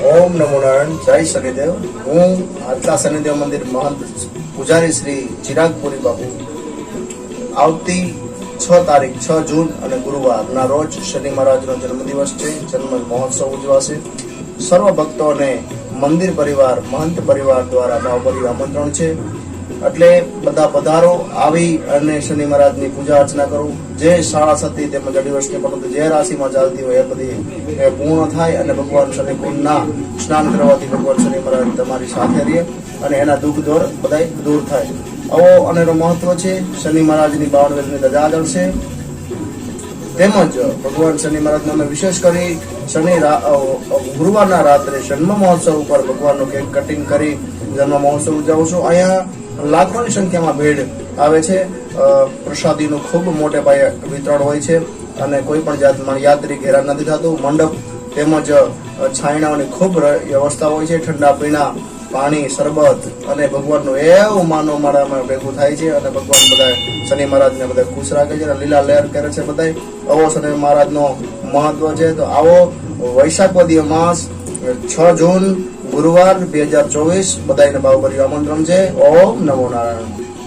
ઓમ નમો નારાયણ, જય શનિદેવ. હું આટલા શનિદેવ મંદિર મહંત પૂજારી શ્રી ચિરાગપુરી બાપુ. આવતી છ તારીખ, છ જૂન અને ગુરુવારના રોજ શનિ મહારાજનો જન્મદિવસ છે, જન્મ મહોત્સવ ઉજવાશે. સર્વ ભક્તોને મંદિર પરિવાર, મહંત પરિવાર દ્વારા ભાવભર્યું આમંત્રણ છે. એટલે બધા પધારો, આવી અને શનિ મહારાજની પૂજા અર્ચના કરો. જે શાળા સતી તેમજ અઢી પરંતુ જે રાશિમાં ચાલતી હોય એ બધી એ પૂર્ણ થાય અને ભગવાન શનિ કુંડના સ્નાન કરવાથી ભગવાન શનિ મહારાજ તમારી સાથે રહે અને એના દુઃખ દોર બધા દૂર થાય. આવો અનેરો મહત્વ છે, શનિ મહારાજની બાવન વર્ષની ધજા જળશે. તેમજ ભગવાન શનિ મહારાજનો અમે વિશેષ કરી શનિ ગુરુવારના રાત્રે જન્મ મહોત્સવ ઉપર ભગવાનનું કેક કટિંગ કરી જન્મ મહોત્સવ ઉજવશું અહીંયા લાખોની સંખ્યામાં ભીડ આવે છે. પ્રસાદીનું ખૂબ મોટે પાયે વિતરણ હોય છે અને કોઈ પણ જાતમાં યાત્રી હેરાન નથી થતું. મંડપ તેમજ છાયણાઓની ખૂબ વ્યવસ્થા હોય છે. ઠંડા પીણા, પાણી, શરબત અને ભગવાનનું એવું માનો મારામાં ભેગું થાય છે અને ભગવાન બધા શનિ મહારાજને બધા ખુશ રાખે છે અને લીલા લહેર કરે છે બધા આવો શનિ મહારાજનો મહત્વ છે. તો આવો વૈશાખ વદીય માસ, છ જૂન ગુરુવાર બે હજાર ચોવીસ. બધાને ભાવભર્યું આમંત્રણ છે. ઓમ નમો નારાયણ.